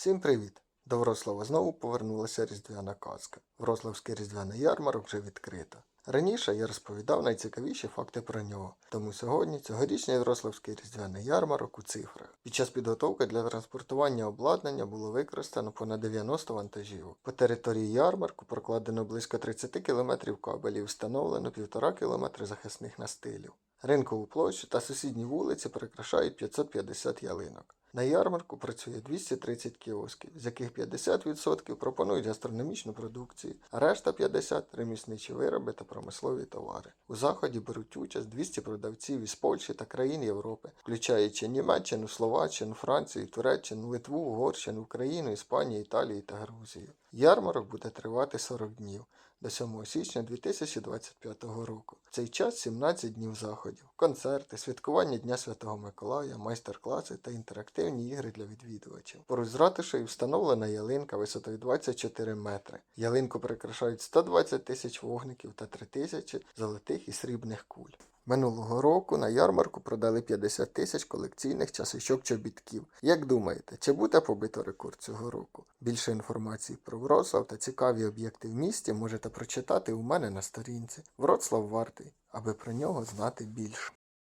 Всім привіт! До Врослава знову повернулася різдвяна казка. Врославський різдвяний ярмарок вже відкрито. Раніше я розповідав найцікавіші факти про нього, тому сьогодні цьогорічний Врославський різдвяний ярмарок у цифрах. Під час підготовки для транспортування обладнання було використано понад 90 вантажівок. По території ярмарку прокладено близько 30 км кабелів, встановлено 1,5 км захисних настилів. Ринкову площу та сусідні вулиці прикрашають 550 ялинок. На ярмарку працює 230 кіосків, з яких 50% пропонують гастрономічну продукцію, а решта 50% ремісничі вироби та промислові товари. У заході беруть участь 200 продавців із Польщі та країн Європи, включаючи Німеччину, Словаччину, Францію, Туреччину, Литву, Угорщину, Україну, Іспанію, Італію та Грузію. Ярмарок буде тривати 40 днів до 7 січня 2025 року. В цей час 17 днів заходів, концерти, святкування Дня Святого Миколая, майстер-класи та інтерактивні ігри для відвідувачів. Поруч з ратушею встановлена ялинка висотою 24 метри. Ялинку прикрашають 120 тисяч вогників та 3 тисячі золотих і срібних куль. Минулого року на ярмарку продали 50 тисяч колекційних часочок чобітків. Як думаєте, чи буде побито рекорд цього року? Більше інформації про Вроцлав та цікаві об'єкти в місті можете прочитати у мене на сторінці. Вроцлав вартий, аби про нього знати більше.